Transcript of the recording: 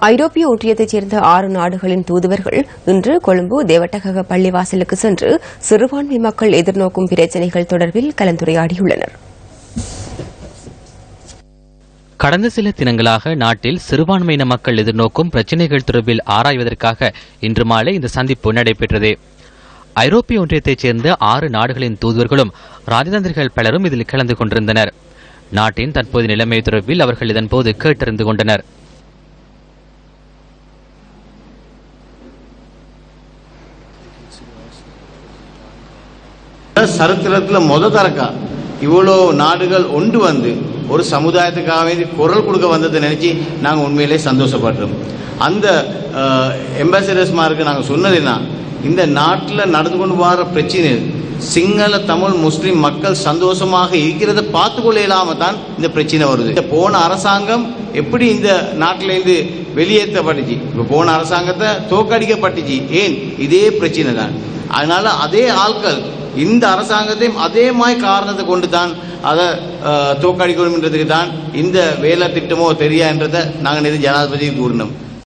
ஐரோப்பிய ஒன்றியத்தைச் சேர்ந்த ஆறு நாடுகளின் தூதுவர்கள் இன்று கொழும்பு தேவட்டகக பள்ளிவாசலுக்கு சென்று சிறுபான்மை மக்கள் எதிர்நோக்கும் பிரச்சினைகள் தொடர்பில் கலந்துரையாடியுள்ளனர். கடந்த சில தினங்களாக நாட்டில் சிறுபான்மையின மக்கள் எதிர்நோக்கும் பிரச்சினைகள் தொடர்பில் ஆராய்வதற்காக இன்று மாலை இந்த சந்திப்பு நடைபெற்றது. ஐரோப்பிய ஒன்றியத்தைச் சேர்ந்த ஆறு நாடுகளின் தூதுவர்களும் ராஜதந்திரிகள் பலரும் இதில் கலந்து கொண்டிருந்தனர். நாட்டின் தற்போதைய நிலைமை தொடர்பில் அவர்கள் இதன்போது கேட்டறிந்து கொண்டனர். சரித்திரத்தில் முத தரக்கா. இவ்வளோ நாடுகள் ஒன்று வந்து ஒரு சமுதாயத்துக்காக வேண்டி குரல் கொடுக்க வந்ததை நினைச்சு நாங்கள் உண்மையிலே சந்தோஷப்படுறோம் அந்த எம்பாசிடர்ஸ்மாருக்கு நாங்கள் சொன்னதுன்னா இந்த நாட்டில் நடந்து கொண்டு வர பிரச்சனை சிங்கள தமிழ் முஸ்லீம் மக்கள் சந்தோஷமாக இருக்கிறத பார்த்துக்கொள்ள இல்லாமல் இல்லாம தான் இந்த பிரச்சனை வருது. இந்த போன அரசாங்கம் எப்படி இந்த நாட்டிலேருந்து வெளியேற்றப்பட்டுச்சு? இப்போ போன அரசாங்கத்தை தோக்கடிக்கப்பட்டுச்சு ஏன்? இதே பிரச்சனை தான். அதனால அதே ஆட்கள் இந்த அரசாங்கத்தையும் அதே மாதிரி காரணத்தை கொண்டு தான் அதை தோக்கடிக்கணும்ன்றதுக்கு தான் இந்த வேலை திட்டமோ தெரியான்றதை நாங்கள் நேற்று ஜனாதிபதிக்கு கூறினோம்.